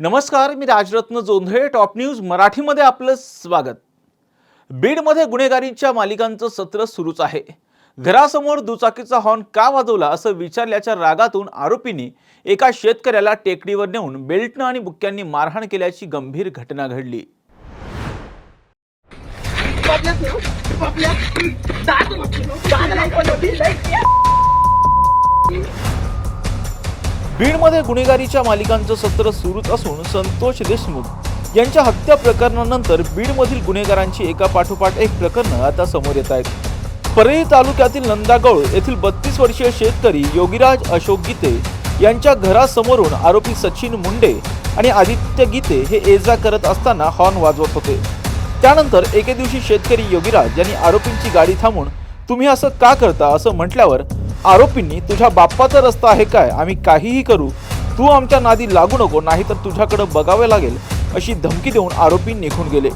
नमस्कार मी Rajratna Jondhale top news मराठीमध्ये आपलं स्वागत बीडमध्ये गुन्हेगारीच्या मालिकांचं सत्र सुरूच आहे घरासमोर दुचाकीचा हॉर्न का वाजवला असं विचारल्याच्या रागातून आरोपींनी एका शेतकऱ्याला टेकडीवर नेऊन बेल्टनं आणि बुक्क्यांनी मारहाण केल्याची गंभीर घटना घडली बीडमध्ये गुन्हेगारीच्या मालिकांचं सत्र सुरूच असून संतोष देशमुख यांच्या हत्या प्रकरणानंतर बीडमधील गुन्हेगारांची एका पाठोपाठ एक प्रकरणं आता समोर येत आहेत. परळी तालुक्यातील नंदागौळ येथील बत्तीस वर्षीय शेतकरी योगीराज अशोक गीते यांच्या घरासमोरून आरोपी सचिन मुंडे आणि आदित्य गीते हे ये जा करत असताना हॉर्न वाजवत होते. त्यानंतर एके दिवशी शेतकरी योगीराज यांनी आरोपींची गाडी थांबून तुम्ही असं का करता? असं म्हटल्यावर आरोपींनी तुझ्या बाप्पाचा रस्ता आहे काय? आम्ही काहीही करू तू आमच्या नादी लागू नको नाहीतर तुझ्याकडे बघावे लागेल अशी धमकी देऊन आरोपी निघून गेले.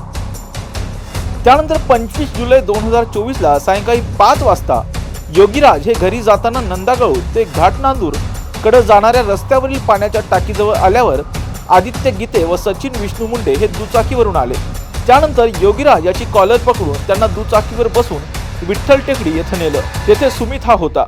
त्यानंतर पंचवीस जुलै दोन हजार चोवीसला सायंकाळी पाच वाजता योगीराज हे घरी जाताना नंदागळू ते घाटनांदूरकडे जाणाऱ्या रस्त्यावरील पाण्याच्या टाकीजवळ आल्यावर आदित्य गीते व सचिन विष्णू मुंडे हे दुचाकीवरून आले. त्यानंतर योगीराज याची कॉलर पकडून त्यांना दुचाकीवर बसून विठ्ठल टेकडी येथे नेलं. तेथे सुमित हा होता.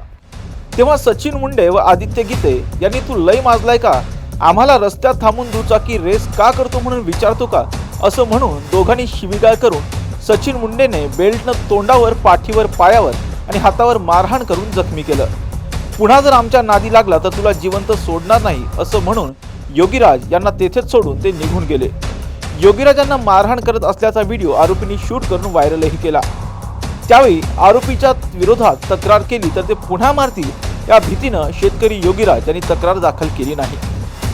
तेव्हा सचिन मुंडे व आदित्य गीते यांनी तू लय माजलाय का? आम्हाला रस्त्यात थांबून दुचाकी रेस का करतो म्हणून विचारतो का? असं म्हणून दोघांनी शिवीगाळ करून सचिन मुंडेने बेल्टनं तोंडावर पाठीवर पायावर आणि हातावर मारहाण करून जखमी केलं. पुन्हा जर आमच्या नादी लागला तर तुला जिवंत सोडणार नाही असं म्हणून योगीराज यांना तेथेच सोडून ते निघून गेले. योगीराजांना मारहाण करत असल्याचा व्हिडिओ आरोपींनी शूट करून व्हायरलही केला. त्यावेळी आरोपीच्या विरोधात तक्रार केली तर ते पुन्हा मारतील या भीतीनं शेतकरी योगीराज यांनी तक्रार दाखल केली नाही.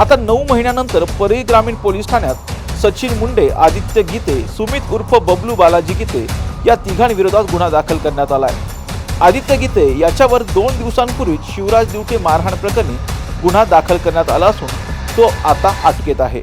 आता नऊ महिन्यानंतर परळी ग्रामीण पोलीस ठाण्यात सचिन मुंडे आदित्य गीते सुमित उर्फ बबलू बालाजी गीते या तिघांविरोधात गुन्हा दाखल करण्यात आला आहे आदित्य गीते याच्यावर दोन दिवसांपूर्वीच शिवराज दिवटे मारहाण प्रकरणी गुन्हा दाखल करण्यात आला असून तो आता अटकेत आहे.